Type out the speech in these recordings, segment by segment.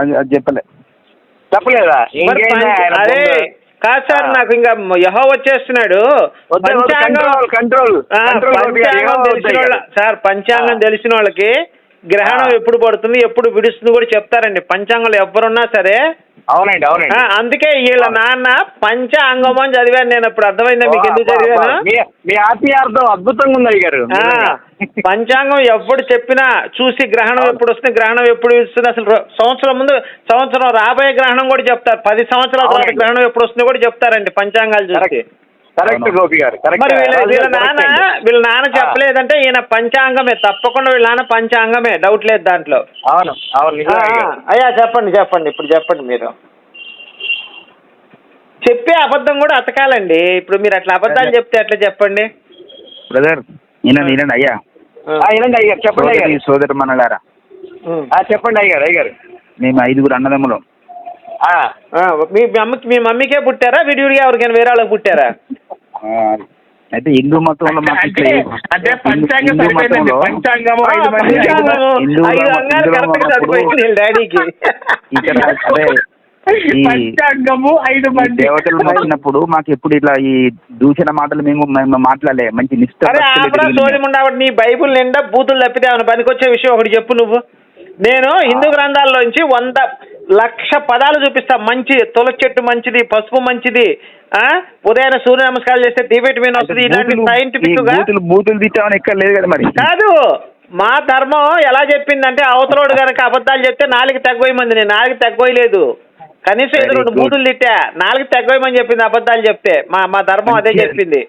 అది అది చెప్పలే చెప్పలేదా ముందు? కాదు సార్. నాకు ఇంకా యహో వచ్చేస్తున్నాడు పంచాంగం కంట్రోల్. సార్ పంచాంగం. తెలిసిన వాళ్ళకి గ్రహణం. ఎప్పుడు పడుతుంది ఎప్పుడు విడుస్తుంది కూడా చెప్తారండి. పంచాంగంలో ఎవరున్నా సరే. అవునండి అవునండి. అందుకే వీళ్ళ నాన్న పంచాంగం అని చదివాను నేను. ఇప్పుడు అర్థమైందా మీకు ఎందుకు. చదివాను? మీ- ఆత్మీయార్థం అద్భుతంగా ఉంది ఆ, పంచాంగం ఎప్పుడు చెప్పినా చూసి గ్రహణం. ఎప్పుడు వస్తుంది గ్రహణం ఎప్పుడు వస్తుంది అసలు సంవత్సరం ముందు సంవత్సరం రాబోయే గ్రహణం కూడా చెప్తారు. పది సంవత్సరాల తర్వాత. గ్రహణం ఎప్పుడు వస్తుందో కూడా చెప్తారండి పంచాంగాలు చూసి. కరెక్ట్ గోపి గారు కరెక్ట్. మరి వీళ్ళ వీళ్ళ నాన్న వీళ్ళ నాన్న. చెప్పలేదంటే ఈయన పంచాంగమే తప్పకుండా వీళ్ళ నాన్న పంచాంగమే డౌట్ లేదు దాంట్లో. అవును అవును. అయ్యా. చెప్పండి చెప్పండి ఇప్పుడు చెప్పండి మీరు. చెప్పే అబద్ధం కూడా అతకాలండి. ఇప్పుడు మీరు అట్లా అబద్ధాలు చెప్తే ఎట్లా చెప్పండి. బ్రదర్ వినండి వినండి అయ్యా. అయ్యారు చెప్పండి సోదరి అయ్యారు సోదరు మనలారా. చెప్పండి అయ్యారు అయ్యారు మేము ఐదుగురు అన్నదమ్ములం. మీ అమ్మకి మీ మమ్మీకే పుట్టారా? విడివిడిగా ఎవరికైనా వేరే వాళ్ళకి పుట్టారా? అయితే హిందూ మతంలో అంటే పంచాంగం సరిపోయిందండి పంచాంగము ఐదు మంది ఐదు అంగాలు సరిపోయింది వీళ్ళ డాడీకి. ఇక్కడ అదే ఈ పంచాంగము ఐదు ఈ మంది. దేవతలు మొక్కినప్పుడు మాకు ఎప్పుడు ఇట్లా ఈ దూషణ మాటలు మేము మేము మాట్లాడలే. మంచి నిష్ఠ అరే ఆపరా నీ బైబుల్ నిండా బూతులు తప్పితే ఏమైనా పనికొచ్చే విషయం ఒకటి చెప్పు నువ్వు. నేను హిందూ గ్రంథాల్లోంచి వంద లక్ష పదాలు చూపిస్తా. మంచిది. తులసి చెట్టు మంచిది. పసుపు మంచిది. ఆ? ఉదయాన్నే సూర్య నమస్కారాలు చేస్తే డి విటమిన్ వస్తుంది. ఇలాంటి సైంటిఫిక్గా బూతులు బూతులు తిట్టామని ఎక్కడ లేదు కదా మరి. కాదు. మా ధర్మం ఎలా చెప్పిందంటే అవతలోడు గనక అబద్ధాలు చెప్తే నాలుగు తగ్గోయమంది నేను. నాలుగు తగ్గోయలేదు కనీసం Very రెండు. బూతులు తిట్టా. నాలుగు తగ్గోయమని చెప్పింది అబద్ధాలు చెప్తే. మా మా ధర్మం అదే. చెప్పింది.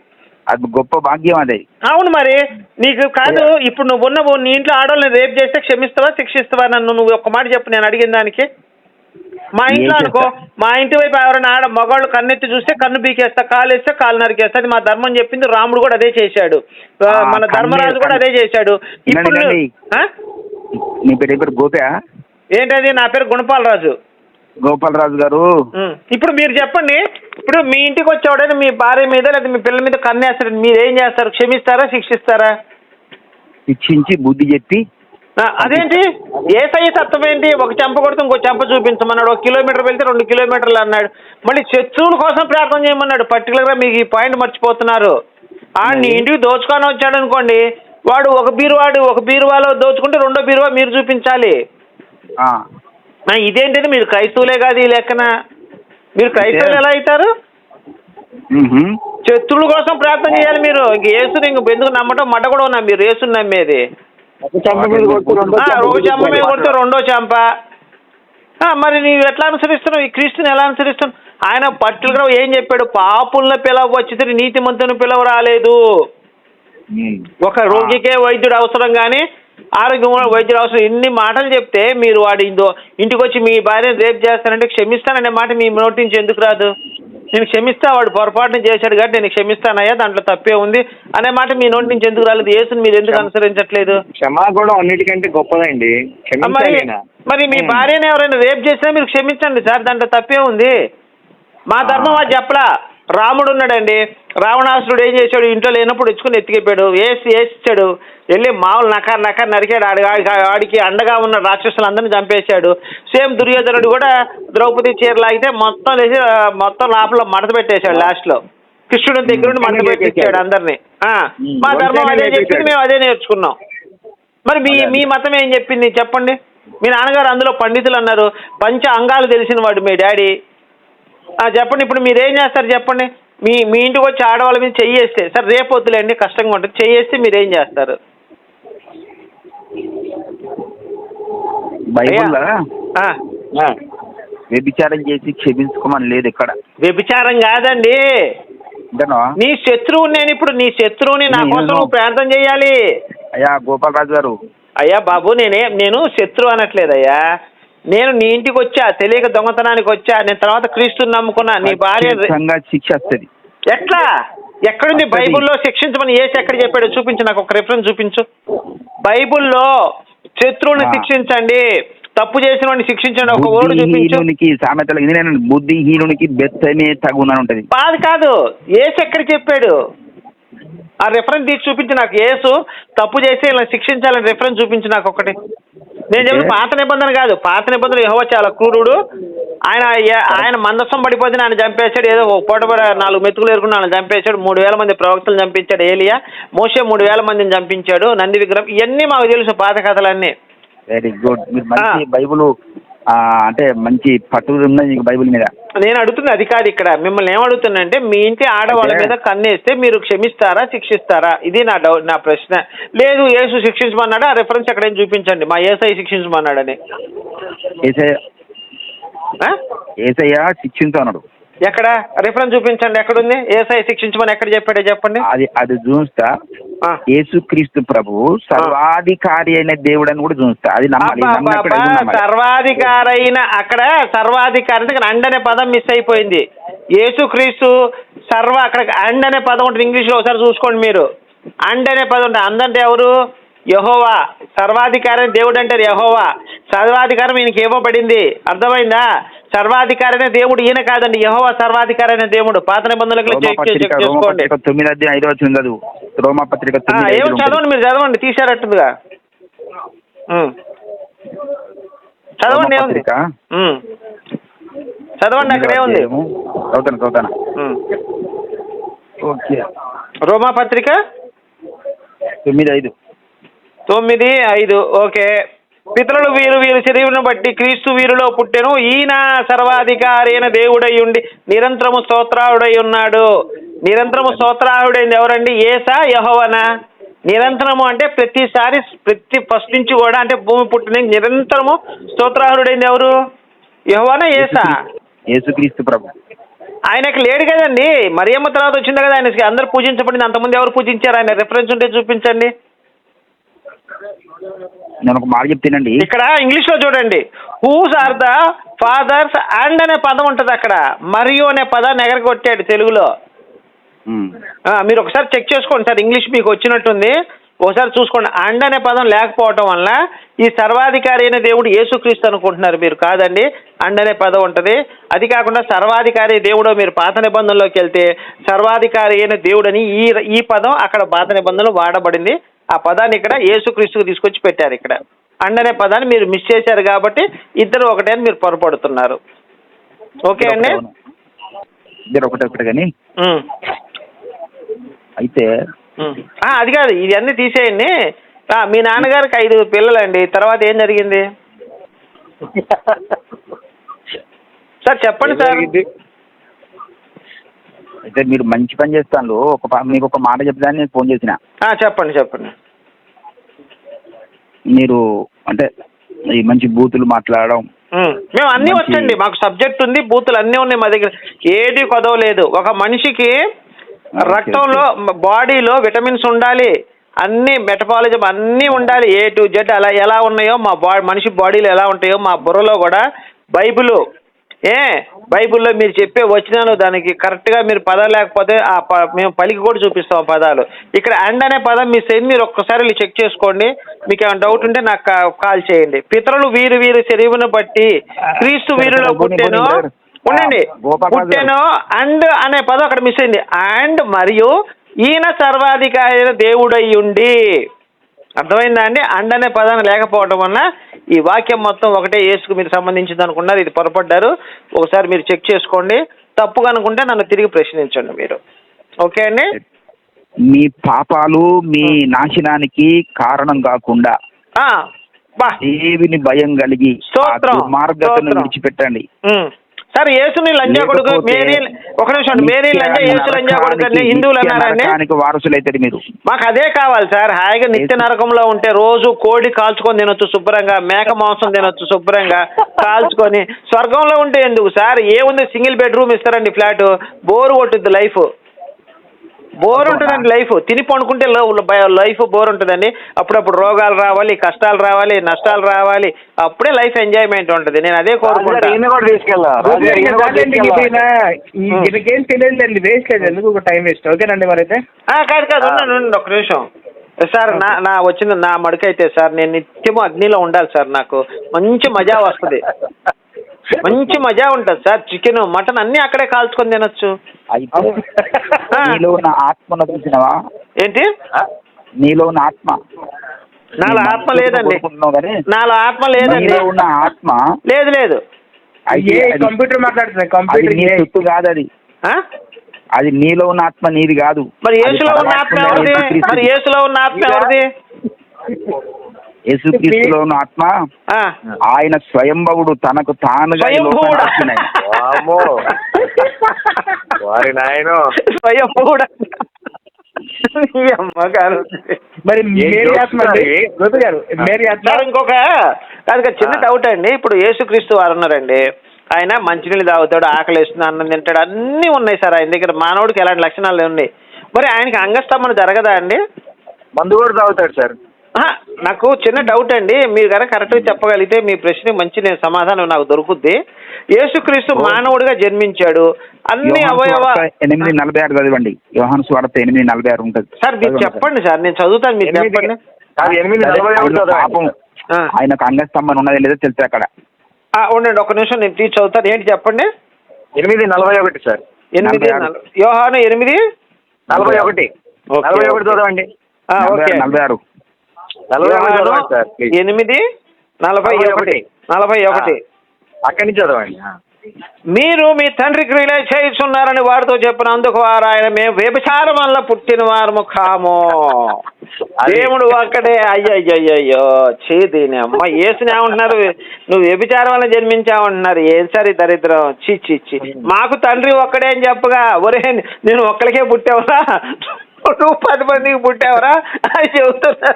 అది గొప్ప భాగ్యం అదే. అవును మరి. నీకు కాదు. ఇప్పుడు నువ్వు ఉన్న నీ ఇంట్లో ఆడవాళ్ళని రేపు చేస్తే క్షమిస్తావా శిక్షిస్తావా? నన్ను నువ్వు ఒక్క మాట చెప్పు. నేను అడిగిన దానికి. మా ఇంట్లో అనుకో? మా ఇంటి వైపు ఎవరైనా ఆడ మగవాళ్ళు కన్నెత్తి చూస్తే కన్ను బీకేస్తా కాలు వేస్తే కాలు నరికేస్తా అది మా ధర్మం చెప్పింది. రాముడు కూడా అదే చేశాడు. మన ధర్మరాజు కూడా అదే చేశాడు. ఇప్పుడు? నీ పేరు పేరు గోపా? ఏంటది? నా పేరు గుణపాలరాజు. గోపాలరాజు గారు. ఇప్పుడు మీరు చెప్పండి. ఇప్పుడు మీ ఇంటికి వచ్చేవాడని మీ భార్య మీద లేదా మీ పిల్లల మీద కన్నేస్తాడు మీరు ఏం చేస్తారు? క్షమిస్తారా? శిక్షిస్తారా? శిక్షించి బుద్ధి చెప్పి అదేంటి? ఏ సై తత్వం ఏంటి? ఒక చెంప కొడితే ఇంకో చెంప చూపించమన్నాడు. ఒక కిలోమీటర్ వెళ్తే రెండు కిలోమీటర్లు అన్నాడు. మళ్ళీ శత్రువుల కోసం ప్రార్థన చేయమన్నాడు. పర్టికులర్గా మీకు ఈ పాయింట్ మర్చిపోతున్నారు. ఆ నీ ఇంటికి దోచుకొని వచ్చాడు అనుకోండి వాడు ఒక బీరువాడు ఒక బీరువాలో దోచుకుంటే రెండో బీరువా మీరు చూపించాలి. ఇదేంటిది? మీరు క్రైస్తవులే కాదు ఈ లెక్కన. మీరు క్రైస్తవులు ఎలా అవుతారు. శత్రువుల కోసం ప్రార్థన చేయాలి మీరు. ఇంక యేసుని ఇంక ఎందుకు నమ్మటం? మడ్డ కూడా ఉన్నా మీరు. యేసుని నమ్మేది. చెంప మీద కొడితే రెండో చెంప. ఆ, మరి నీవు ఎట్లా అనుసరిస్తున్నావు? ఈ క్రీస్తుని ఎలా అనుసరిస్తున్నావు? ఆయన పర్టికులర్గా ఏం చెప్పాడు? పాపులను పిలవ వచ్చి నీతిమంతుని పిలవ రాలేదు. ఒక రోగికే వైద్యుడు అవసరం కానీ ఆరోగ్యం వైద్యుడు అవసరం. ఇన్ని మాటలు చెప్తే మీరు వాడి ఇందో ఇంటికి వచ్చి మీ భార్యను రేపు చేస్తానంటే క్షమిస్తాననే మాట మీ నోటి నుంచి ఎందుకు రాదు? నేను క్షమిస్తా వాడు పొరపాటున చేశాడు కాబట్టి నేను క్షమిస్తానయ్యా దాంట్లో తప్పే ఉంది అనే మాట మీ నోటి నుంచి ఎందుకు రాలేదు? యేసుని మీరు ఎందుకు అనుసరించట్లేదు? క్షమాగుణం అన్నిటికంటే గొప్పదండి. మరి మీ. భార్యని ఎవరైనా రేప్ చేసినా మీరు క్షమించండి సార్ దాంట్లో తప్పే ఉంది. మా ధర్మం అది చెప్పలా. రాముడు ఉన్నాడండి రావణాసురుడు ఏం చేశాడు? ఇంట్లో లేనప్పుడు ఇచ్చుకుని ఎత్తికెప్పాడు. వేసి వేసిచ్చాడు వెళ్ళి మామూలు నక నక నరికాడు. ఆడి ఆడి- ఆడికి అండగా ఉన్న రాక్షసులందరినీ చంపేశాడు. సేమ్ దుర్యోధనుడు కూడా ద్రౌపది చీర లాగితే మొత్తం ఆ, మొత్తం లోపల మడత పెట్టేశాడు లాస్ట్లో కృష్ణుడి దగ్గర నుండి మడత పెట్టించాడు అందరినీ. మా ధర్మం అదే చెప్పింది మేము అదే నేర్చుకున్నాం. మరి మీ మీ మతం ఏం చెప్పింది? చెప్పండి. మీ నాన్నగారు అందులో పండితులు అన్నారు. పంచ అంగాలు తెలిసిన వాడు మీ డాడీ. చెప్పండి ఇప్పుడు మీరు ఏం చేస్తారు చెప్పండి? మీ మీ ఇంటికి వచ్చి ఆడవాళ్ళ మీద చెయ్యేస్తే సార్ రేపు వద్దులేండి కష్టంగా ఉంటుంది చెయ్యేస్తే మీరు ఏం చేస్తారు. వ్యభిచారం చేసి క్షమించుకోమని లేదు ఎక్కడ వ్యభిచారం కాదండి. నీ శత్రువు నేను ఇప్పుడు నీ శత్రువుని నా కోసం ప్రార్థన చేయాలి. అయ్యా గోపాలరాజు గారు. అయ్యా బాబు నేనే నేను శత్రువు అనట్లేదయ్యా. నేను నీ ఇంటికి వచ్చా తెలియక దొంగతనానికి వచ్చా నేను తర్వాత క్రీస్తుని నమ్ముకున్నా నీ భార్య శిక్ష వస్తుంది. ఎట్లా? ఎక్కడుంది. బైబిల్లో శిక్షించమని ఏసి ఎక్కడ చెప్పాడు? చూపించు నాకు ఒక రెఫరెన్స్ చూపించు. బైబిల్లో శత్రువుని. శిక్షించండి తప్పు చేసిన వాడిని శిక్షించండి ఒక ఓడు చూపించు. బుద్ధిహీనునికి సామెతలు నేను బుద్ధిహీనునికి బెత్తమే తగునని ఉంటది. కాదు కాదు ఏసు ఎక్కడ చెప్పాడు? ఆ రెఫరెన్స్ తీసి చూపించు నాకు ఏసు తప్పు చేసి ఇలా శిక్షించాలని రెఫరెన్స్ చూపించు నాకు ఒకటి. నేను చెప్పిన పాత నిబంధన కాదు. పాత నిబంధన యెహోవా చాలా క్రూరుడు. ఆయన ఆయన మందస్సం పడిపోతే ఆయన చంపేశాడు. ఏదో ఒక పూట నాలుగు మెతుకులు ఎరుకుని ఆయన చంపేశాడు. మూడు వేల మంది ప్రవక్తలు చంపించాడు. ఏలియా మోసే మూడు వేల మందిని చంపించాడు. నంది విగ్రహం. ఇవన్నీ మాకు తెలుసు పాత కథలన్నీ. వెరీ గుడ్ మీరు మంచి. బైబుల్ అంటే మంచి పట్టు ఉన్నది బైబిల్ మీద. నేను అడుగుతుంది అది కాదు ఇక్కడ మిమ్మల్ని ఏమడుగుతున్నంటే మీ ఇంటి ఆడవాళ్ళ మీద కన్నేస్తే మీరు క్షమిస్తారా శిక్షిస్తారా? ఇది నా డౌట్ నా ప్రశ్న. లేదు యేసు శిక్షించమన్నాడు? ఆ రెఫరెన్స్ ఎక్కడైనా చూపించండి. మా ఏసఐ శిక్షించమన్నాడని. ఆ? ఏసయ్య శిక్షించు అన్నాడు ఎక్కడ? రెఫరెన్స్ చూపించండి. ఎక్కడుంది? ఏసఐ శిక్షించమని ఎక్కడ చెప్పాడో చెప్పండి. అది అది చూస్తా. యేసుక్రీస్తు ప్రభు సర్వాధికారి అయిన దేవుడు అని కూడా చూస్తా. అది నమ్మాలి. సర్వాధికారైన అక్కడ సర్వాధికారి అండ్ అనే పదం మిస్ అయిపోయింది. యేసుక్రీస్తు సర్వ అక్కడ అండ్ అనే పదం ఉంటుంది. ఇంగ్లీష్లో ఒకసారి చూసుకోండి మీరు. అండ్ అనే పదం ఉంటుంది. అందంటే ఎవరు? యహోవా. సర్వాధికారి దేవుడు అంటారు. యహోవా. సర్వాధికారం ఈయనకి ఇవ్వబడింది. అర్థమైందా? సర్వాధికారి అనే దేవుడు ఈయన కాదండి యహోవా సర్వాధికారి అనే దేవుడు. పాత నిబంధనలకు తొమ్మిది అధ్యాయం ఐదో వచ్చింది చదువు. ఏమో ఐదులో ఉంటుంది. చదవండి మీరు చదవండి తీసారట్టుందిగా ఉమ్. చదవండి ఏముంది. చదవండి అక్కడ ఏముంది. చదువుతాను చదువుతాను. ఓకే. రోమా పత్రిక? తొమ్మిది ఐదు. తొమ్మిది ఐదు ఓకే. పితరులు వీరు వీరు శరీరం బట్టి క్రీస్తు వీరిలో పుట్టెను. ఈయన సర్వాధికారి అయిన దేవుడై ఉండి నిరంతరము స్తోత్రాహుడై ఉన్నాడు. నిరంతరము స్తోత్రాహుడైంది ఎవరండి? ఏసా యహోవనా? నిరంతరము అంటే ప్రతిసారి ప్రతి ఫస్ట్ నుంచి కూడా అంటే భూమి పుట్టిన నిరంతరము స్తోత్రాహుడైంది ఎవరు? యహోవనా ఏసా? యేసుక్రీస్తు ప్రభు. ఆయనకి లేడు కదండి. మరియమ్మ తర్వాత వచ్చింది కదా ఆయనకి అందరు పూజించబడింది. అంతమంది ఎవరు పూజించారు? ఆయన రెఫరెన్స్ ఉంటే చూపించండి. నేను ఒక మాట చెప్తానండి. ఇక్కడ ఇంగ్లీష్లో చూడండి. Whose are the fathers and అనే పదం ఉంటుంది అక్కడ. మరియు అనే పదాన్ని ఎగరగొట్టాడు తెలుగులో. మీరు ఒకసారి చెక్ చేసుకోండి సార్ ఇంగ్లీష్ మీకు వచ్చినట్టుంది. ఒకసారి చూసుకోండి. అండ్ అనే పదం లేకపోవటం వల్ల ఈ సర్వాధికారి అయిన దేవుడు యేసుక్రీస్తు అనుకుంటున్నారు మీరు కాదండి. అండ్ అనే పదం ఉంటుంది. అది కాకుండా సర్వాధికారి దేవుడు మీరు పాత నిబంధనలోకి వెళ్తే సర్వాధికారి అయిన దేవుడని ఈ ఈ పదం అక్కడ పాత నిబంధనలు వాడబడింది. ఆ పదాన్ని ఇక్కడ యేసుక్రీస్తుకు తీసుకొచ్చి పెట్టారు ఇక్కడ. అండ్ అనే పదాన్ని మీరు మిస్ చేశారు కాబట్టి ఇద్దరు ఒకటే అని మీరు పొరపడుతున్నారు. ఓకే అండి. ఇద్దరు ఒకటే ఒకటే కానీ. అయితే అది కాదు ఇవన్నీ తీసేయండి. మీ నాన్నగారికి ఐదు పిల్లలండి. తర్వాత ఏం జరిగింది? సార్ చెప్పండి సార్. అయితే మీరు మంచి పని చేస్తాను ఒక మీకు ఒక మాట చెప్తాను నేను ఫోన్ చేసిన. చెప్పండి చెప్పండి. మీరు అంటే ఈ మంచి బూతులు మాట్లాడడం. మేము అన్నీ వచ్చండి మాకు సబ్జెక్ట్ ఉంది బూతులు అన్నీ ఉన్నాయి మా దగ్గర. ఏది కొదవలేదు ఒక మనిషికి రక్తంలో బాడీలో విటమిన్స్ ఉండాలి. అన్ని మెటబాలిజం అన్నీ ఉండాలి. ఏ టు జెడ్ అలా ఎలా ఉన్నాయో మా బా మనిషి బాడీలో ఎలా ఉంటాయో మా బుర్రలో కూడా బైబిల్ ఏ? బైబిల్లో మీరు చెప్పే వచ్చినాను దానికి కరెక్ట్గా మీరు పదాలు లేకపోతే ఆ ప- మేము పలికి కూడా చూపిస్తాం పదాలు. ఇక్కడ అండ్ అనే పదం మిస్ అయింది మీరు ఒక్కసారి చెక్ చేసుకోండి. మీకు ఏమైనా డౌట్ ఉంటే నాకు కాల్ చేయండి. పితరులు వీరు వీరు శరీరును బట్టి క్రీస్తు వీరిలో పుట్టెను. ఉండండి. పుట్టెను అండ్ అనే పదం అక్కడ మిస్ అయింది. అండ్ మరియు ఈయన సర్వాధికారి దేవుడై ఉండి. అర్థమైందా అండి? అండ్ అనే పదాన్ని లేకపోవడం వల్ల ఈ వాక్యం మొత్తం ఒకటే యేసుకు మీరు సంబంధించింది అనుకున్నారు ఇది పొరపడ్డారు. ఒకసారి మీరు చెక్ చేసుకోండి. తప్పుగా అనుకుంటే నన్ను తిరిగి ప్రశ్నించండి మీరు. ఓకే అండి? మీ పాపాలు మీ నాశనానికి కారణం కాకుండా దేవుని భయం కలిగి స్తోత్రం. విడిచిపెట్టండి. సార్ యేసుని లంజా కొడుకు మేరీ ఒక నిమిషం. మేరీ లంజా యేసు లంజా కొడుకు అని హిందువులు అన్నారండి. వారసులైతారు మీరు. మాకు అదే కావాలి సార్. హాయిగా నిత్య నరకంలో ఉంటే రోజు కోడి కాల్చుకొని తినొచ్చు శుభ్రంగా మేక మాంసం తినొచ్చు శుభ్రంగా కాల్చుకొని. స్వర్గంలో ఉంటే ఎందుకు సార్? ఏముంది? సింగిల్ బెడ్రూమ్ ఇస్తారండి ఫ్లాట్. బోర్ కొట్టుద్ది లైఫ్. బోర్ ఉంటుందండి లైఫ్. తిని పండుకుంటే లైఫ్ బోర్ ఉంటుందండి. అప్పుడప్పుడు రోగాలు రావాలి కష్టాలు రావాలి నష్టాలు రావాలి. అప్పుడే లైఫ్ ఎంజాయ్మెంట్ ఉంటుంది. నేను అదే కోరుకుంటా. ఈయన కూడా తీసుకెళ్ళా రాజుగారు ఈయన కూడా తీసుకెళ్ళా. ఈయనకేం తెలియదండి వేస్ట్ లేదు. ఎందుకు ఒక టైం వేస్ట్? ఓకేనండి మరైతే? ఆ, కాదు కాదు ఉండండి ఒక నిమిషం. సార్ నా నా వచ్చిన నా మడికైతే సార్ నేను నిత్యము అగ్నిలో ఉండాలి సార్ నాకు. మంచి మజా వస్తుంది. మంచి మజా ఉంటుంది సార్. చికెన్ మటన్ అన్నీ అక్కడే కాల్చుకొని తినొచ్చు. అయితే. నీలో ఉన్న ఆత్మను చూసినవా? ఏంటి? నీలో ఉన్న ఆత్మ. నాలో ఆత్మ లేదండి. నాలో ఆత్మ లేదండి. నీలో ఉన్న ఆత్మ లేదు లేదు. కంప్యూటర్ మాట్లాడుతుంది అది కంప్యూటర్ నీ చుట్టూ కాదు అది. ఆ? అది నీలో ఉన్న ఆత్మ నీది కాదు. మరి యేసులో ఉన్న ఆత్మ ఎవరిది. మరి యేసులో ఉన్న ఆత్మ ఎవరిది? యేసుక్రీస్తులో ఉన్న ఆత్మ ఆ. ఆయన స్వయంభవుడు తనకు తానుగా వారి నాయనో. అమ్మగారు మరి మేరీ ఆత్మ గారు మేరీ ఆత్మ ఇంకొక కాదు చిన్న. డౌట్ అండి. ఇప్పుడు యేసుక్రీస్తు వారు ఉన్నారండి. ఆయన మంచినీళ్ళు తాగుతాడు ఆకలి వేస్తుంది అన్నం తింటాడు అన్నీ ఉన్నాయి సార్ ఆయన దగ్గర. మానవుడికి ఎలాంటి లక్షణాలు ఉన్నాయి మరి ఆయనకి అంగస్తంభన జరగదా అండి? మందు కూడా తాగుతాడు సార్. నాకు చిన్న డౌట్ అండి. మీరు కనుక కరెక్ట్గా చెప్పగలిగితే మీ ప్రశ్నకి మంచి నేను సమాధానం నాకు దొరుకుద్ది. యేసుక్రీస్తు మానవుడిగా జన్మించాడు. అన్ని అవయవ ఎనిమిది నలభై ఆరు చదవండి. యోహాను స్వార్థ ఎనిమిది నలభై ఆరు ఉంటుంది. సార్ మీరు చెప్పండి సార్. నేను చదువుతాను మీరు చెప్పండి. పాపం. ఆయనకు అంగస్తంభన ఉన్నది లేదో తెలుసు అక్కడ. ఆ, ఉండండి ఒక నిమిషం నేను తీసి చదువుతాను. ఏంటి చెప్పండి? ఎనిమిది నలభై ఒకటి సార్. ఎనిమిది యోహాను ఎనిమిది? నలభై ఒకటి. ఓకే, నలభై ఒకటి. చదవండి. ఆ, నలభై ఓకే. ఆరు, నలభై చదవండి సార్ ప్లీజ్ ఎనిమిది నలభై ఒకటి. నలభై ఒకటి. అక్కడి నుంచి చదవండి. మీరు మీ తండ్రి క్రియలే చేయుచున్నారని వారితో చెప్పినందుకు వారు ఆయన మేము వ్యభిచారం వల్ల పుట్టిన వారము కాము. దేవుడు ఒక్కడే అయ్యయ్యయ్యో చే దీని అమ్మ ఏమంటున్నారు? నువ్వు వ్యభిచారం వల్ల జన్మించావంటున్నారు ఏం సార్ దరిద్రం? చి చి చి మాకు తండ్రి ఒక్కడే అని చెప్పగా ఒరే నేను ఒక్కడికే పుట్టావరా? నువ్వు పది మందికి పుట్టావరా? అని చెబుతున్నా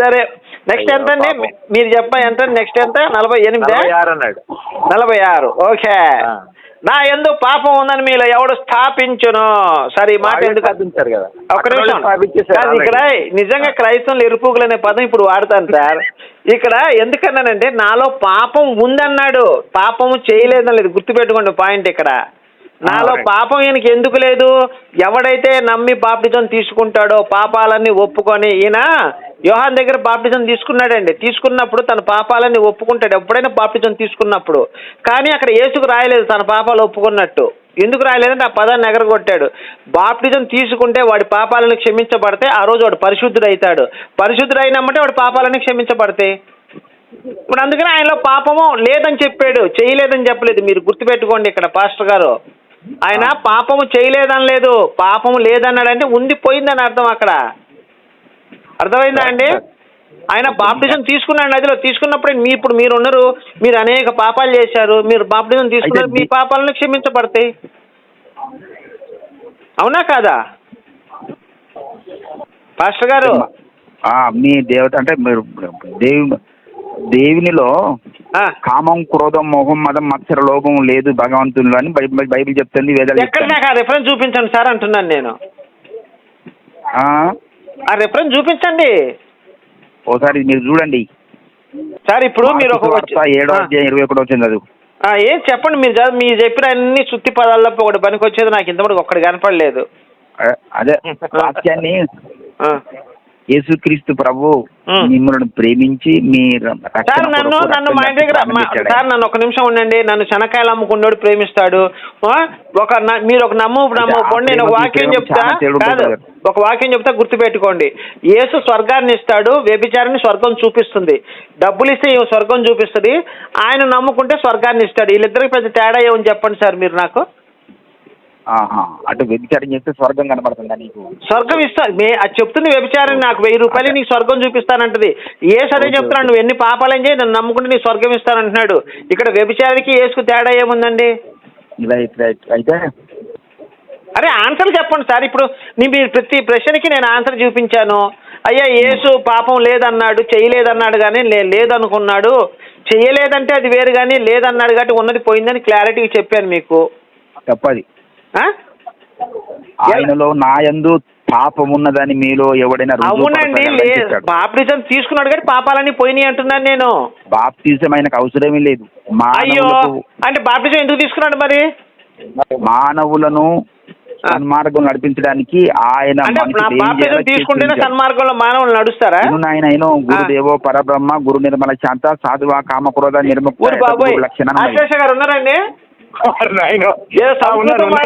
సరే నెక్స్ట్ ఎంత అండి. మీరు చెప్ప ఎంత? నెక్స్ట్ ఎంత? నలభై ఎనిమిది? నలభై ఆరు అన్నాడు. నలభై ఆరు ఓకే. నా ఎందు పాపం ఉందని మీలో ఎవడు స్థాపించును? సరే ఈ మాట ఎందుకు? స్థాపించారు కదా. ఒక్క అక్కడ నిమిషం. ఇక్కడ నిజంగా క్రైస్తవులు ఎరుపుగులు అనే పదం ఇప్పుడు వాడతాను సార్. ఇక్కడ ఎందుకన్నానంటే నాలో పాపం ఉందన్నాడు. పాపము చేయలేదని లేదు. గుర్తుపెట్టుకోండి పాయింట్ ఇక్కడ. నాలో అవునండి. పాపం ఈయనకి ఎందుకు లేదు? ఎవడైతే నమ్మి బాప్టిజం తీసుకుంటాడో పాపాలన్నీ ఒప్పుకొని ఈయన యోహాన్ దగ్గర బాప్టిజం తీసుకున్నాడండి. తీసుకున్నప్పుడు తన పాపాలన్నీ ఒప్పుకుంటాడు. ఎప్పుడైనా బాప్టిజం తీసుకున్నప్పుడు. కానీ అక్కడ యేసుకు రాయలేదు తన పాపాలు ఒప్పుకున్నట్టు. ఎందుకు రాయలేదంటే ఆ పదాన్ని ఎగరగొట్టాడు. బాప్టిజం తీసుకుంటే వాడి పాపాలను క్షమించబడితే ఆ రోజు వాడు పరిశుద్ధుడైతాడు. పరిశుద్ధుడైనమ్మంటే వాడి పాపాలన్నీ క్షమించబడతాయి. ఇప్పుడు అందుకని ఆయనలో పాపము లేదని చెప్పాడు. చేయలేదని చెప్పలేదు. మీరు గుర్తుపెట్టుకోండి ఇక్కడ పాస్టర్ గారు. ఆయన పాపము చేయలేదని లేదు పాపము లేదన్నాడంటే ఉంది పోయిందని అర్థం అక్కడ. అర్థమైందా అండి? ఆయన బాప్టిజం తీసుకున్నాడు నదిలో. తీసుకున్నప్పుడు మీ ఇప్పుడు మీరు ఉన్నారు మీరు అనేక పాపాలు చేశారు మీరు బాప్టిజం తీసుకున్నారు మీ పాపాలను క్షమించబడతాయి. అవునా కాదా? పాస్టర్ గారు. మీ దేవత అంటే మీరు దేవి దేవునిలో కామం క్రోధం మోహం మదం మత్సర లోభం లేదు భగవంతునిలో అని బైబిల్ చెప్తుంది వేదాలు ఎక్కడ చెప్తుంది. నాకు ఆ రెఫరెన్స్ చూపించండి సార్ అంటున్నాను నేను. ఆ, రెఫరెన్స్ చూపించండి. ఓసారి మీరు చూడండి. సార్ ఇప్పుడు మీరు ఒక ఏడో ఇరవై ఒకటో వచ్చింది ఆ, ఏం చెప్పండి మీరు చదువు- మీరు చెప్పిన అన్ని సుత్తి పదాల్లో ఒకటి పనికి వచ్చేది నాకు ఇంతవరకు ఒక్కటి కనపడలేదు. అదే వాక్యాన్ని. యేసుక్రీస్తు ప్రభు. మిమ్మల్ని ప్రేమించి మీ రక్షణ సార్ నన్ను నన్ను మా ఇంటి దగ్గర. సార్ నన్ను ఒక నిమిషం ఉండండి నన్ను శనకాయలు అమ్ముకున్నాడు ప్రేమిస్తాడు? ఒక మీరు ఒక నమ్ము నమ్ము నేను ఒక వాక్యం చెప్తా కాదు. ఒక వాక్యం చెప్తా గుర్తుపెట్టుకోండి యేసు స్వర్గాన్ని ఇస్తాడు వ్యభిచారాన్ని స్వర్గం చూపిస్తుంది డబ్బులు ఇస్తే స్వర్గం చూపిస్తుంది ఆయన నమ్ముకుంటే స్వర్గాన్ని ఇస్తాడు వీళ్ళిద్దరికి పెద్ద తేడా ఏమని చెప్పండి సార్ మీరు నాకు. అటు వ్యభిచారం చేస్తే స్వర్గం కనబడుతుందా నీకు? స్వర్గం ఇస్తా. మే అది చెప్తుంది వ్యభిచారం నాకు వెయ్యి రూపాయలు నీకు స్వర్గం చూపిస్తానంటది. ఏ సరే చెప్తున్నాడు నువ్వు ఎన్ని పాపాలని చేయి నన్ను నమ్ముకుంటే నీకు స్వర్గం ఇస్తానంటున్నాడు. ఇక్కడ వ్యభిచారానికి ఏసుకు తేడా ఏముందండి? రైట్ రైట్ అయితే అరే ఆన్సర్ చెప్పండి సార్. ఇప్పుడు నీ మీరు ప్రతి ప్రశ్నకి నేను ఆన్సర్ చూపించాను. అయ్యా యేసు పాపం లేదన్నాడు చేయలేదన్నాడు కానీ లేదనుకున్నాడు. చేయలేదంటే అది వేరు కానీ లేదన్నాడు కాబట్టి ఉన్నది పోయిందని క్లారిటీగా చెప్పాను మీకు. తప్పది? ఆయనలో నా యందు పాపం ఉన్నదని మీలో ఎవడైనా అవునండి బాప్టిజం తీసుకున్నాడు కాబట్టి పాపాలన్నీ పోయినాయి అంటున్నాను నేను. బాప్తిజం ఆయనకు అవసరమే లేదు. అయ్యో అంటే బాప్టిజం ఎందుకు తీసుకున్నాడు మరి? మానవులను సన్మార్గం నడిపించడానికి ఆయన బాప్టిజం తీసుకుంటేనే సన్మార్గంలో మానవులు నడుస్తారా. ఆయన అయినో గురుదేవో పరబ్రహ్మ గురు నిర్మల శాంత సాధువ కామక్రోధ బాబోయ్. లక్షణం గారు ఉన్నారండి?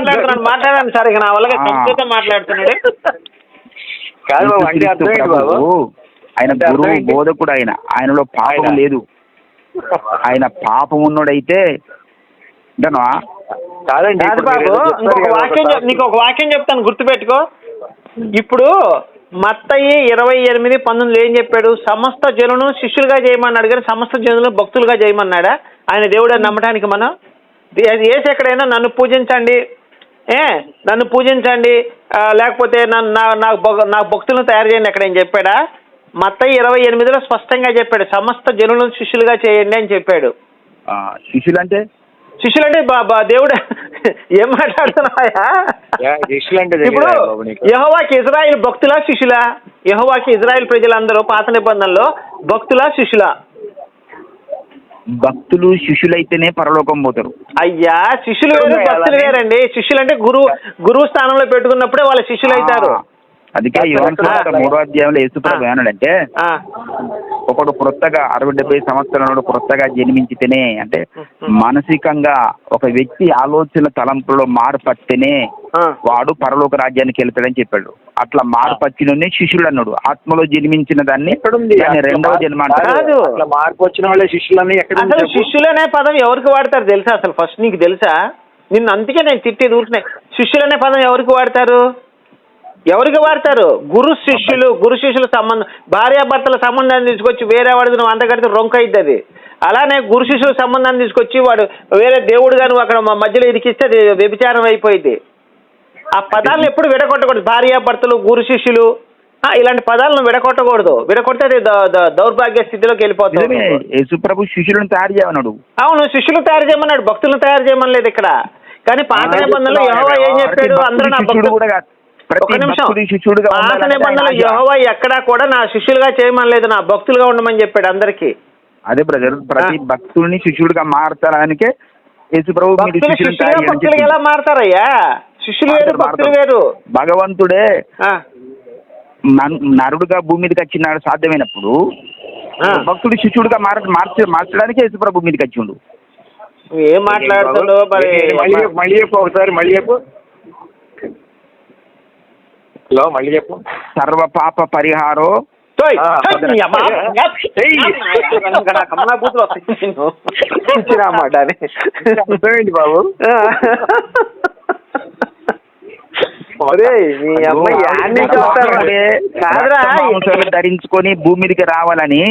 సంస్కృతం మాట్లాడాను సార్ ఇక నా వల్ల. సంస్కృతం మాట్లాడుతున్నాడు. కాదు బాబు అంటే అర్థం ఏంటి బాబు. ఆయన గురువు? బోధకుడు ఆయన ఆయనలో పాపం. లేదు. ఆయన పాపం ఉన్నోడైతే కాదండి కాదు బాబు ఇంకొక వాక్యం. నీకు ఒక వాక్యం చెప్తాను గుర్తుపెట్టుకో. ఇప్పుడు మత్తయి ఇరవై ఎనిమిది పంతొమ్మిది ఏం చెప్పాడు? సమస్త జనులను శిష్యులుగా చేయమన్నాడు కానీ సమస్త జనులను భక్తులుగా చేయమన్నాడా? ఆయన దేవుడు నమ్మడానికి మనం ఏసు ఎక్కడైనా నన్ను పూజించండి. ఏ? నన్ను పూజించండి. లేకపోతే నన్ను నా నాకు నాకు భక్తులను తయారు చేయండి ఎక్కడైనా చెప్పాడా? మత్తయి ఇరవై ఎనిమిదిలో స్పష్టంగా చెప్పాడు. సమస్త జనులను శిష్యులుగా చేయండి అని చెప్పాడు. ఆ, శిష్యులు అంటే శిష్యులు అంటే బా బా దేవుడు ఏం మాట్లాడుతున్నాయా ఇప్పుడు బాబు? యహోవాకి ఇజ్రాయిల్ భక్తులా శిష్యులా? యహోవాకి ఇజ్రాయిల్ ప్రజలందరూ పాత నిబంధనలో భక్తులా శిష్యులా? భక్తులు శిష్యులైతేనే పరలోకం పోతారు. అయ్యా శిష్యులు వేరు భక్తులు. వేరండి. శిష్యులు అంటే గురువు గురువు స్థానంలో పెట్టుకున్నప్పుడే వాళ్ళ శిష్యులు అవుతారు అందుకే మూడో అధ్యాయంలో యేసుప్రభు ఏమన్నాడంటే ఒకడు క్రొత్తగా అరవై డెబ్బై సంవత్సరాలు క్రొత్తగా జన్మించితేనే అంటే మానసికంగా ఒక వ్యక్తి ఆలోచన తలంపులో మార్పత్తేనే ఆ. వాడు పరలోక రాజ్యానికి వెళ్తాడని చెప్పాడు. అట్లా మార్పచ్చినోనే శిష్యుడు అన్నాడు. ఆత్మలో జన్మించిన దాన్ని రెండవ జన్మ మార్పు వచ్చిన వాళ్ళే శిష్యులని ఎక్కడ అసలు శిష్యులు అనే పదం ఎవరికి వాడతారు తెలుసా అసలు? ఫస్ట్ నీకు తెలుసా? నిన్ను అందుకే నేను తిట్టేది ఊరుకునే. శిష్యులు అనే పదం ఎవరికి వాడతారు? ఎవరికి వాడతారు? గురు శిష్యులు గురు శిష్యుల సంబంధం. భార్యాభర్తల సంబంధాన్ని తీసుకొచ్చి వేరే వాడికి నువ్వు అంతకడితే రొంక అవుతుంది అలానే గురు శిష్యుల సంబంధాన్ని తీసుకొచ్చి వాడు వేరే దేవుడు గాను అక్కడ మ- మధ్యలో ఇరికిస్తే అది వ్యభిచారం అయిపోయింది. ఆ పదాలను ఎప్పుడు విడగొట్టకూడదు. భార్యాభర్తలు గురు శిష్యులు ఆ, ఇలాంటి పదాలను విడగొట్టకూడదు. విడగొడితే అది దౌర్భాగ్య స్థితిలోకి వెళ్ళిపోతుంది యేసుప్రభు శిష్యులను తయారు చేయమన్నాడు. అవును శిష్యులు తయారు చేయమన్నాడు. భక్తులను తయారు చేయమని లేదు ఇక్కడ. కానీ పాత నిబంధనలో యెహోవా ఏం. చెప్పాడు? అందరూ నా భక్తుడు. ఒక నిమిషం. పాత నిబంధనలో. యెహోవా ఎక్కడా కూడా నా శిష్యులుగా చేయమని లేదు నా భక్తులుగా ఉండమని చెప్పాడు అందరికి. అదే బ్రదర్ ప్రతి. భక్తుల్ని శిష్యుడిగా మారతానికి యేసుప్రభు భక్తులు శిష్యులుగా ఎలా. మారతారయ్యా? శిష్యులు వేరు భక్తులు. వేరు. భగవంతుడే నరుడుగా భూమి మీదకి వచ్చినాడు సాధ్యమైనప్పుడు. భక్తుడు శిష్యుడిగా మార మార్చ మార్చడానికి యేసుప్రభు మీదకి వచ్చిండు. ఏం మాట్లాడుతున్నావు మరి? మళ్ళీ చెప్పు, మళ్ళీ చెప్పు ఒకసారి మళ్ళీ చెప్పు. హలో మళ్ళీ చెప్పు. సర్వ పాప పరిహారో తోయ్, ఆ, తోయ్, నీ అమ్మ. ఏయ్. ఇంకా నా కమలా కూతురు వస్తుంది నిన్ను. ఇచ్చిరామాట అని. అర్థమేంటి బాబు అమ్మాయి కాదురా ధరించుకొని భూమి మీదకి రావాలని.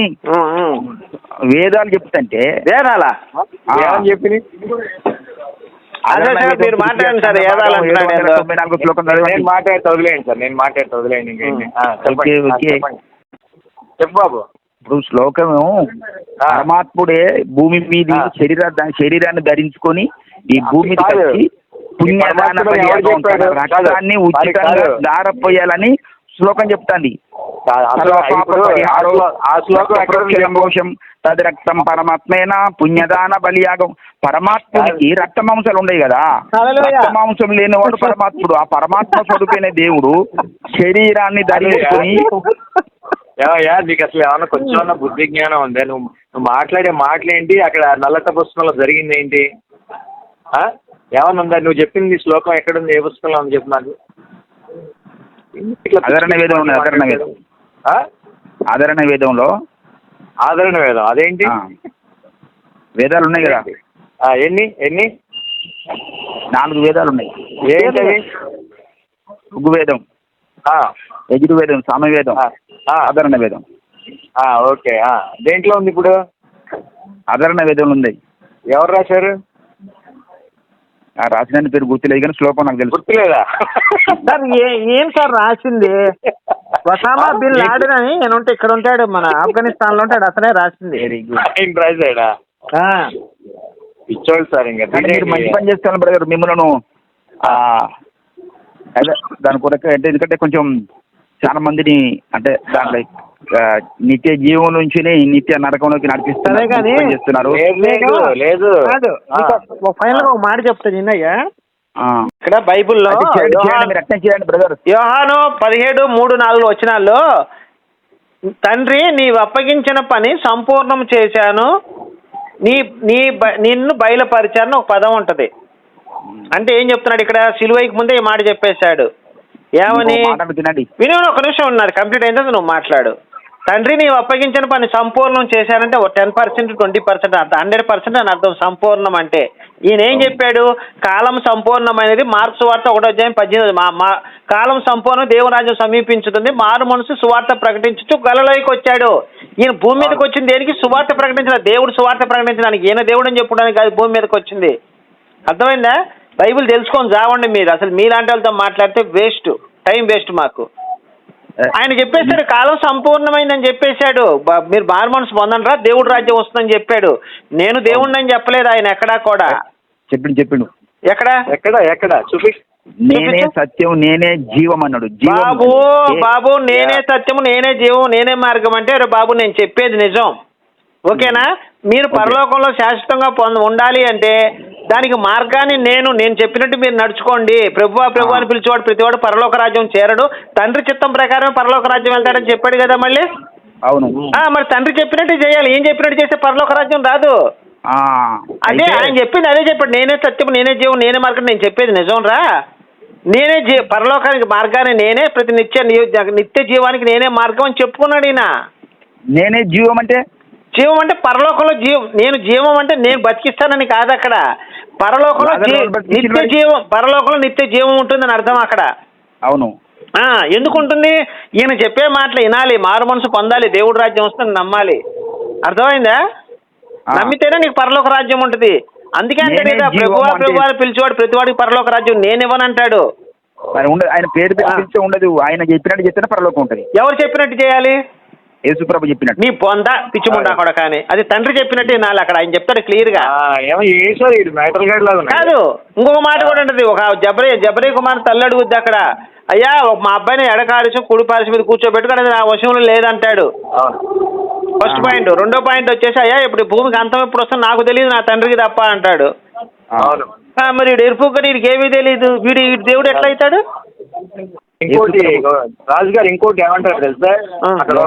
వేదాలు చెప్తుంటే వేదాలా ఆ. ఏమని చెప్పి అదే సార్, మీరు మాట్లాడండి సార్, వేదాలు అంటున్నాడు. నేను మాట్లాడితే వదిలేయండి సార్ నేను మాట్లాడితే వదిలేయండి ఇంకేంటి ఆ, చెప్పండి ఓకే, ఆ, ఓకే. చెప్పండి చెప్పు బాబు ఇప్పుడు శ్లోకము. పరమాత్ముడే భూమి మీద. శరీర శరీరాన్ని ధరించుకొని ఈ భూమి. వచ్చి పుణ్యదాన రక్తాన్ని. ఉచితంగా. దారపోయాలని శ్లోకం చెప్తాంది. ఆ శ్లో- ఆ శ్లోకం తది రక్తం పరమాత్మేన? పుణ్యదాన బలియాగం. పరమాత్ముడికి రక్త మాంసాలు ఉన్నాయి కదా. హల్లెలూయా. రక్త మాంసం లేనివాడు పరమాత్ముడు. ఆ పరమాత్మ స్వరూపైన దేవుడు. శరీరాన్ని ధరించుకొని నీకు అసలు ఏమన్నా కొంచెం అన్న బుద్ధి జ్ఞానం ఉందా? నువ్వు నువ్వు మాట్లాడే మాటలేంటి? అక్కడ నల్లట పుస్తకంలో జరిగింది ఏంటి? ఆ? ఏమన్నా ఉందా నువ్వు చెప్పింది శ్లోకం ఎక్కడుంది? ఏ పుస్తకంలో ఉంది చెప్పు నాకు. ఇట్లా ఆదరణ వేదం ఉంది, ఆదరణ వేదం. ఆదరణ వేదంలో? ఆదరణ వేదం. అదేంటి? వేదాలు ఉన్నాయి కదా? ఎన్ని? ఎన్ని? నాలుగు వేదాలు ఉన్నాయి? ఋగ్వేదం. యజుర్వేదం సామవేదం ఆదరణ వేదం. ఓకే. దేంట్లో ఉంది ఇప్పుడు? ఆదరణ వేదంలో ఉంది. ఎవరు రాశారు? ఆ రాసిన పేరు గుర్తులేదు కానీ శ్లోకం నాకు తెలుసు. గుర్తులేదా? సార్ ఏ- ఏం సార్ రాసింది? ఒసామా బిన్ లాడెన్ అని నేను ఉంటే ఇక్కడ ఉంటాడు మన ఆఫ్ఘనిస్తాన్లో ఉంటాడు అతనే రాసింది. రాశాడా? సార్ ఇంకా మీరు మంచి పని చేస్తాను బ్రదర్ మిమ్మల్ని ఆ, అదే దాని కొరకు అంటే ఎందుకంటే కొంచెం చాలా మందిని అంటే దాంట్లో నిత్య జీవం నుంచి నిత్య నరకంలోకి పని చేస్తున్నారు. లేదు. ఫైనల్ ఒక మాట చెప్తాను నిన్నయ్యా. ఆ. ఇక్కడ బైబిల్లో యోహాను- పదిహేడు మూడు నాలుగు వచనాల్లో తండ్రి నీవు అప్పగించిన పని సంపూర్ణం చేశాను. నీ నీ బ- నిన్ను బయలుపరిచాను ఒక పదం ఉంటది. అంటే ఏం చెప్తున్నాడు ఇక్కడ? సిలువైకి ముందే ఈ మాట చెప్పేశాడు. ఏమని? విను ఒక నిమిషం ఉన్నారు. కంప్లీట్ అయిన నువ్వు మాట్లాడు. తండ్రి నీవు అప్పగించిన పని సంపూర్ణం చేశారంటే ఒక టెన్ పర్సెంట్ ట్వంటీ పర్సెంట్ అర్థం హండ్రెడ్ పర్సెంట్ అని అర్థం సంపూర్ణం అంటే. ఈయన ఏం చెప్పాడు? కాలం సంపూర్ణమైనది మార్క్స్ వార్త ఒకటో అధ్యాయం పద్దెనిమిది. మా మా కాలం సంపూర్ణం దేవురాజ్యం సమీపించుతుంది. మారు మనసు సువార్త ప్రకటించుచు గలలోకి వచ్చాడు. ఈయన భూమి మీదకి వచ్చింది దేనికి? సువార్త ప్రకటించిన దేవుడు సువార్త ప్రకటించడానికి. ఈయన దేవుడు అని చెప్పడానికి కాదు భూమి మీదకి వచ్చింది. అర్థమైందా? బైబిల్ తెలుసుకొని చావండి మీరు. అసలు మీలాంటి వాళ్ళతో మాట్లాడితే వేస్ట్ టైం వేస్ట్ మాకు. ఆయన చెప్పేశాడు కాలం సంపూర్ణమైందని చెప్పేశాడు. మీరు మారు మనసు పొందండ్రా దేవుడు రాజ్యం వస్తుందని చెప్పాడు. నేను దేవుడిని అని చెప్పలేదు ఆయన ఎక్కడా కూడా. చెప్పిండు చెప్పిండు. ఎక్కడ? ఎక్కడ ఎక్కడ? చూపి. నేనే. సత్యం నేనే జీవం అన్నాడు. బాబు బాబు నేనే సత్యము నేనే జీవం నేనే మార్గం అంటే "అరే బాబు నేను చెప్పేది నిజం. ఓకేనా? మీరు పరలోకంలో శాశ్వతంగా పొంద ఉండాలి అంటే దానికి మార్గాన్ని నేను నేను చెప్పినట్టు మీరు నడుచుకోండి. ప్రభు ప్రభు అని పిలిచేవాడు ప్రతివాడు పరలోక రాజ్యం చేరడు. తండ్రి చిత్తం ప్రకారం పరలోక రాజ్యం వెళ్తాడని చెప్పాడు కదా మళ్ళీ? అవును. ఆ, మరి తండ్రి చెప్పినట్టు చేయాలి. ఏం చెప్పినట్టు చేస్తే పరలోక రాజ్యం రాదు? అదే ఆయన చెప్పింది అదే చెప్పాడు. నేనే సత్యం నేనే జీవం నేనే మార్గం నేను చెప్పేది నిజం రా. నేనే జీ పరలోకానికి మార్గాన్ని నేనే ప్రతి నిత్య నిత్య జీవానికి నేనే మార్గం అని చెప్పుకున్నాడు ఈయన. నేనే జీవం అంటే జీవం అంటే పరలోకంలో జీవం. నేను జీవం అంటే నేను బతికిస్తానని కాదు అక్కడ. పరలోకంలో నిత్య? జీవం పరలోకంలో నిత్య జీవం ఉంటుందని అర్థం అక్కడ. అవును. ఆ, ఎందుకు ఉంటుంది ఈయన చెప్పే మాటలు వినాలి. మారు మనసు పొందాలి. దేవుడు రాజ్యం వస్తుందని నమ్మాలి. అర్థమైందా. నమ్మితేనే నీకు పరలోక రాజ్యం ఉంటుంది. అందుకే ప్రభువా అంటే- ప్రభువా అని పిలిచేవాడు ప్రతివాడికి పరలోక రాజ్యం నేను ఇవ్వనంటాడు ఆయన పేరు ఉండదు. ఆయన చెప్పినట్టు చెప్తేనే పరలోకం ఉంటుంది. ఎవరు చెప్పినట్టు చేయాలి? యేసుప్రభు చెప్పినట్టు. నీ పొంద పిచ్చిముండా కూడా కానీ అది తండ్రి చెప్పినట్టు వినాలి అక్కడ. ఆయన చెప్తాడు క్లియర్గా ఆ, ఏమో ఈశ్వర్ ఇది మ్యాటర్ గైడ్ లాగా ఉన్నాడు. కాదు ఇంకొక మాట కూడా ఉంటుంది. ఒక జబరి జబరి కుమార్ తల్లి అడుగుద్ది అక్కడ. అయ్యా మా అబ్బాయిని ఎడకారిసం కుడి పారిశం మీద కూర్చోబెట్టుకుని అది నా వశంలో లేదంటాడు. ఫస్ట్. పాయింట్ రెండో పాయింట్ వచ్చేసి అయ్యా ఇప్పుడు భూమికి అంతం ఎప్పుడు వస్తుందో నాకు తెలియదు నా తండ్రికి తప్ప అంటాడు. మరి ఎరుపుకొని వీడికి ఏమీ తెలియదు వీడు వీడు దేవుడు ఎట్లా అవుతాడు? ఇంకోటి రాజు గారు ఇంకోటి ఏమంటారు తెలుసా. అక్కడ.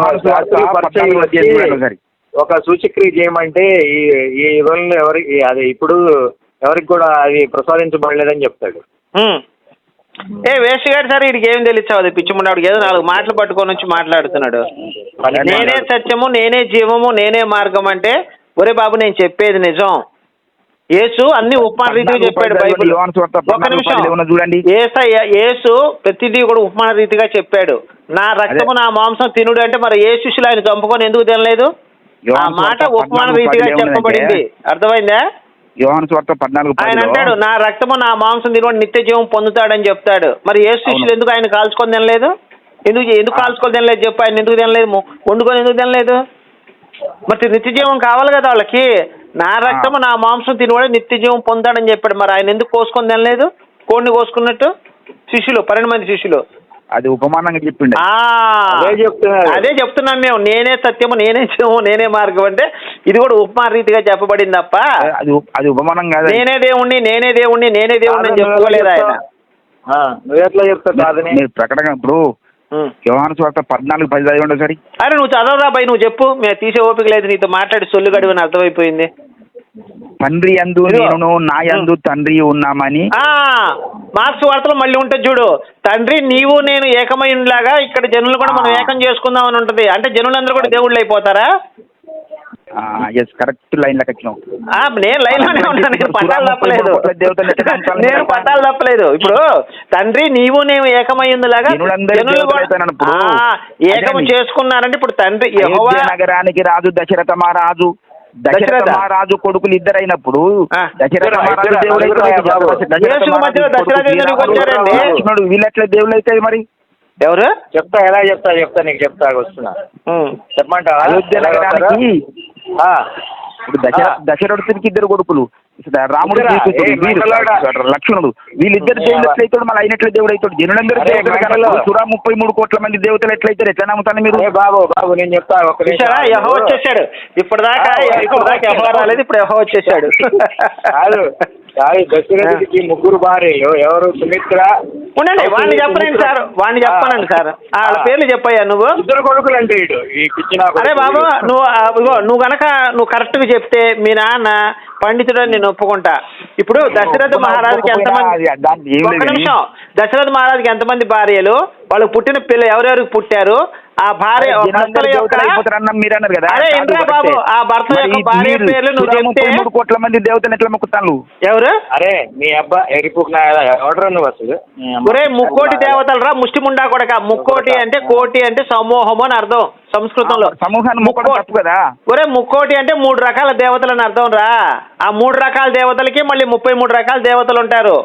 ఒక సూచక్రియ చేయమంటే ఈ ఈ యుగంలో ఎవరి అది ఇప్పుడు ఎవరికి కూడా అది ప్రసాదించబడలేదని చెప్తాడు. ఏ వేస్ట్ గారు సార్ వీడికి ఏం తెలియచావు అది పిచ్చిమున్నాడు ఏదో నాలుగు మాటలు పట్టుకొని వచ్చి మాట్లాడుతున్నాడు నేనే. సత్యము నేనే జీవము నేనే మార్గం అంటే ఒరే బాబు నేను చెప్పేది నిజం యేసు అన్ని ఉపమాన రీతిగా చెప్పాడు బైబిల్ పద్నాలుగు నిమిషం. చూడండి. యేసు ప్రతిదీ కూడా ఉపమాన రీతిగా చెప్పాడు. నా రక్తము నా మాంసం తినుడు అంటే మరి ఏ శిష్యులు ఆయన చంపుకొని ఎందుకు తినలేదు? ఆ మాట ఉపమాన రీతిగా చెప్పబడింది. అర్థమైందా? యోహాను పద్నాలుగు ఆయన అంటాడు నా రక్తము నా మాంసం తినవాడు నిత్య జీవం పొందుతాడని చెప్తాడు. మరి ఏ శిష్యులు. ఎందుకు ఆయన కాల్చుకొని తినలేదు? ఎందుకు ఎందుకు. కాల్చుకొని తినలేదు? చెప్పు ఆయన ఎందుకు తినలేదు? వండుకొని ఎందుకు తినలేదు? మరి నిత్య జీవం కావాలి కదా వాళ్ళకి. నా రక్తము నా మాంసం తినవాడు నిత్య జీవం పొందాడని చెప్పాడు. మరి ఆయన ఎందుకు కోసుకొని తినలేదు? కోడిని కోసుకున్నట్టు? శిష్యులు పన్నెండు మంది శిష్యులు. అది ఉపమానంగా చెప్పిండు. అదే చెప్తున్నారు. అదే చెప్తున్నాం మేము నేనే సత్యము నేనే జీవము నేనే మార్గం అంటే ఇది కూడా ఉపమాన రీతిగా చెప్పబడింది తప్ప అది ఉపమానం కాదు నేనే దేవుణ్ణి నేనే దేవుణ్ణి నేనే దేవుణ్ణి అని చెప్పుకోలేదు ఆయన. నువ్వు ఎట్లా చెప్తావు ప్రకటన ఇప్పుడు పద్నాలుగు పది చదివండి ఒకసారి అరే నువ్వు చదవరా బాయ్ నువ్వు చెప్పు. మేము తీసే ఓపిక లేదు నీతో మాట్లాడి సొల్లు గడివని అర్థమైపోయింది. తండ్రి ఇదిగో. నేను నా యందు తండ్రి ఉన్నామని. ఆ మార్క్స్ వార్తలో మళ్ళీ ఉంటుంది చూడు. తండ్రి నీవు నేను ఏకమైనలాగా ఇక్కడ జనులు కూడా మనం. ఏకం చేసుకుందాం అని ఉంటుంది. అంటే జనులందరూ కూడా దేవుళ్ళు అయిపోతారా? ఎస్ కరెక్ట్ లైన్ వచ్చినావు ఆ, నేను లైన్లోనే ఉన్నా నేను పట్టాలు తప్పలేదు? నేను పట్టాలు తప్పలేదు. ఇప్పుడు తండ్రి నీవు నేను ఏకమైందిలాగా అదే చేసుకున్నారంటే ఇప్పుడు తండ్రి నగరానికి రాజు దశరథ మహారాజు. దశరథ. మహారాజు కొడుకులు ఇద్దరైనప్పుడు. దశరథ ఇద్దరు, మహారాజు దేవుడు వీళ్ళెట్లా దేవుళ్ళు అయితే మరి? ఎవరు? చెప్తా ఎలా చెప్తా చెప్తా నీకు చెప్తా వస్తున్నా. ఉం. చెప్పమంటావా? అయోధ్య నగరానికి ఇప్పుడు. దశరథుడికి ఇద్దరు కొడుకులు. రాముడు లక్ష్మణుడు. వీళ్ళిద్దరు దేవుడు ఎట్లయితాడు మళ్ళీ అయినట్లు దేవుడు అవుతాడు జనులందరూ. కనుక సురా ముప్పై మూడు కోట్ల మంది దేవతలు ఎట్లయితారు ఎట్లా నమ్ముతాను మీరు? ఏ బాబు బాబు నేను చెప్తా. యహో వచ్చేసాడు. యహో రాలేదు ఇప్పుడు యహో వచ్చేసాడు. దశరథుడికి ముగ్గురు భార్యలు. ఎవరు? సుమిత్ర. ఉండండి వాడిని చెప్పనండి సార్ వాడిని చెప్పనండి సార్. వాళ్ళ పేర్లు చెప్పయ్యా నువ్వు? ఇద్దరు కొడుకులు అంటే ఇటు ఈ పిచ్చిన అరే బాబు నువ్వు ఇగో నువ్వు గనక నువ్వు కరెక్ట్గా చెప్తే మీ నాన్న పండితుడని నేను ఒప్పుకుంటా. ఇప్పుడు దశరథ మహారాజుకి ఎంతమంది లేదు. నిమిషం. దశరథ మహారాజుకి ఎంతమంది భార్యలు? వాళ్ళకి పుట్టిన పిల్ల ఎవరెవరికి పుట్టారు? ఆ భార్య భర్తల యొక్క అయిపోతారన్న మీరు అన్నారు కదా? అరే ఇంద్రా. బాబు, ఆ భర్త యొక్క భార్య పేర్లు నువ్వు చెప్తే- మూడు కోట్ల మంది దేవతలు ఎట్లా మొక్కుతాను ఎవరు? అరే నీ అబ్బా ఎరిపుకు నా ఎవడరా నువ్వు అసలు? నీ అమ్మ. ఒరే ముక్కోటి దేవతలు రా ముష్టిముండా కొడక. ముక్కోటి అంటే కోటి అంటే సమూహము అని అర్థం సంస్కృతంలో. సమూహాన్ని మొక్కడం ముక్కో- తప్పు కదా? ఒరే ముక్కోటి అంటే మూడు రకాల దేవతలు అని అర్థం రా. ఆ మూడు రకాల దేవతలకి మళ్ళీ ముప్పై మూడు రకాల దేవతలు ఉంటారు.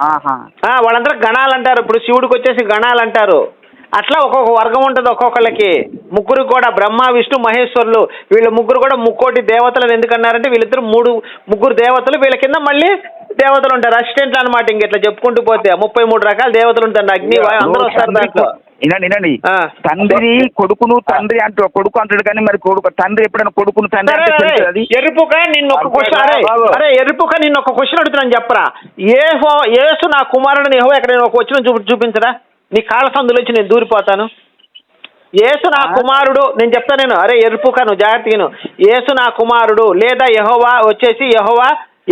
ఆహా. ఆ, వాళ్ళందరూ గణాలు అంటారు. ఇప్పుడు శివుడికి వచ్చేసి గణాలు అంటారు. అట్లా ఒక్కొక్క వర్గం ఉంటుంది ఒక్కొక్కళ్ళకి. ముగ్గురు కూడా బ్రహ్మ విష్ణు మహేశ్వరులు. వీళ్ళ ముగ్గురు కూడా ముక్కోటి దేవతలను ఎందుకన్నారంటే వీళ్ళిద్దరు మూడు ముగ్గురు దేవతలు వీళ్ళ కింద మళ్ళీ దేవతలు ఉంటారు. అసిస్టెంట్లు అనమాట ఇంక ఇట్లా చెప్పుకుంటూ పోతే. ముప్పై మూడు రకాల దేవతలు ఉంటారు. అగ్ని అందరూ వస్తారు దాంట్లో. వినండి. తండ్రి కొడుకును తండ్రి అంటూ కొడుకు అంటాడు కానీ మరి కొడుకు తండ్రి ఎప్పుడైనా కొడుకును తండ్రి ఎరుపుక నిన్న ఒక క్వశ్చన్ అరే. అరే ఎరుపుక నిన్న ఒక క్వశ్చన్ అడుగుతున్నాను చెప్పరా. ఏ హో ఏసు నా కుమారుడిని ఏహో ఎక్కడ ఒక వచ్చిన చూపి చూపించరా? నీ కాళ్ళ సందులోంచి నేను దూరిపోతాను. ఏసు నా కుమారుడు నేను చెప్తా నేను అరే ఎరుపుక నువ్వు జాగ్రత్తగా విను. ఏసు నా కుమారుడు లేదా యహోవా వచ్చేసి యహోవా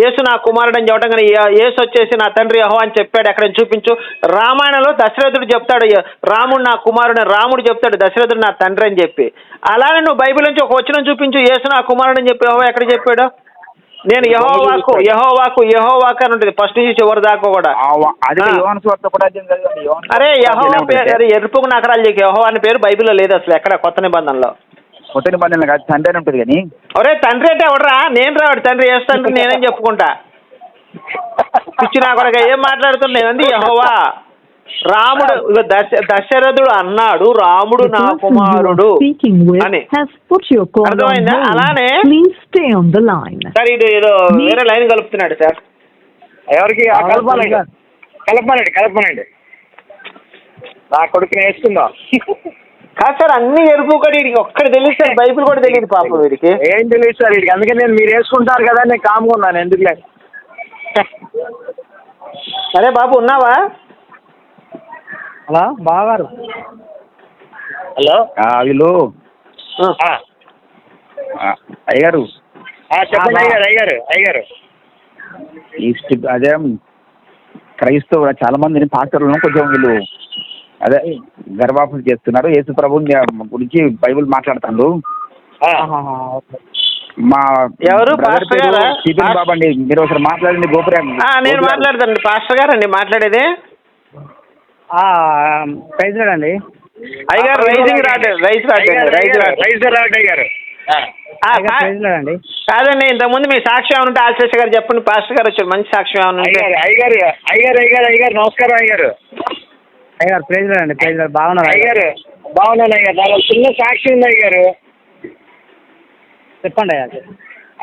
ఏసు నా కుమారుడు అని చెప్పడం కానీ ఏసు వచ్చేసి నా తండ్రి యహో అని చెప్పాడు ఎక్కడ చూపించు. రామాయణంలో దశరథుడు చెప్తాడు "య- రాముడు నా కుమారుడు రాముడు చెప్తాడు దశరథుడు నా తండ్రి అని చెప్పి. అలానే నువ్వు బైబిల్ నుంచి ఒక వచనం చూపించు ఏసు నా కుమారుడు అని చెప్పి యహో ఎక్కడ చెప్పాడు? నేను యహోవాకు యహోవాకు యహోవాకు అని ఉంటుంది. ఫస్ట్ నుంచి చివరి దాకా కూడా. అరే యహోవా ఉంటుంది. పేరు అరే ఎరుపుకు నకరాలు చెప్పి యహో అని పేరు బైబిల్లో లేదు అసలు ఎక్కడ? కొత్త నిబంధనలో. కొత్త నిబంధనలు కాదు తండ్రి అని ఉంటుంది కానీ. ఒరే తండ్రి అంటే ఎవడరా? నేను రావాడు తండ్రి ఏసు తండ్రి నేనేం చెప్పుకుంటా? పిచ్చి నా కొడక ఏం మాట్లాడుతున్నాయి యహోవా? రాముడు దశ దశరథుడు అన్నాడు రాముడు నా కుమారుడు అని. అర్థమైందా? అలానే-. సార్ ఇది ఏదో వేరే లైన్ కలుపుతున్నాడు సార్. ఎవరికి? కలపమనండి కలపమనండి నా కొడుకుని వేసుకుందాం. కాదు సార్ అన్ని ఎరుపు కూడా వీడికి ఒక్కటి తెలియదు సార్. బైబిల్ కూడా తెలియదు పాపం వీడికి. ఏం తెలియదు సార్ వీడికి. అందుకే నేను మీరు వేసుకుంటారు కదా నేను కామ్గా ఉన్నాను ఎందుకులే? అరే బాబు ఉన్నావా? హలో బావగారు. హలో. ఆ, వీళ్ళు. ఆ, ఆ, అయ్యారు ఆ, చెప్పండి అయ్యారు అయ్యారు అయ్యారు ఈ స్టిప్ అదే క్రైస్తవులు చాలా మందిని పాస్టర్లను కొంచెం వీళ్ళు. అదే గర్భాపం చేస్తున్నారు. యేసు ప్రభు గురించి బైబిల్ మాట్లాడుతాడు. ఆ, మా ఎవరు? పాస్టర్ గారా? బాబు అండి. మీరు ఒకసారి మాట్లాడండి గోపురం. ఆ, నేను మాట్లాడతానండి. పాస్టర్ గారు అండి మాట్లాడేది. ప్రైజ్ అండి అయ్యగారు రైజింగ్ రాడ్ రైస్ రాడ్ అయ్యారు, రైస్ అయ్యారు, రాడ్ రైస్ రాడ్ అయ్యారు అండి కాదండి ఇంతకుముందు మీ సాక్ష్యం ఏమైనా ఉంటే ఆల్సేష గారు చెప్పండి పాస్టర్ గారు వచ్చారు మంచి సాక్ష్యం ఏమైనా ఉంటే అయ్యారు అయ్యారు అయ్యారు అయ్యారు అయ్యారు నమస్కారం అయ్యారు అయ్యారు ప్రైజ్ అండి ప్రైజ్ బాగున్నారు అయ్యారు బాగున్నాను అయ్యారు నాకు చిన్న సాక్షి ఉంది అయ్యారు చెప్పండి అయ్యా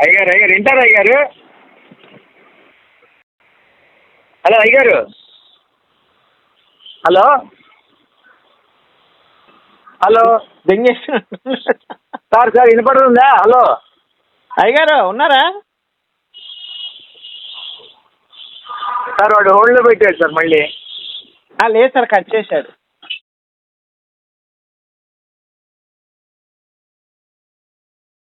అయ్యారు అయ్యారు వింటారు అయ్యారు హలో అయ్యారు హలో? హలో? సార్ సార్ వినపడుతుందా? హలో? అయ్యగారు ఉన్నారా? సార్ వాడు హోల్డ్లో పెట్టాడు సార్ మళ్ళీ. లేదు సార్ కట్ చేశాడు.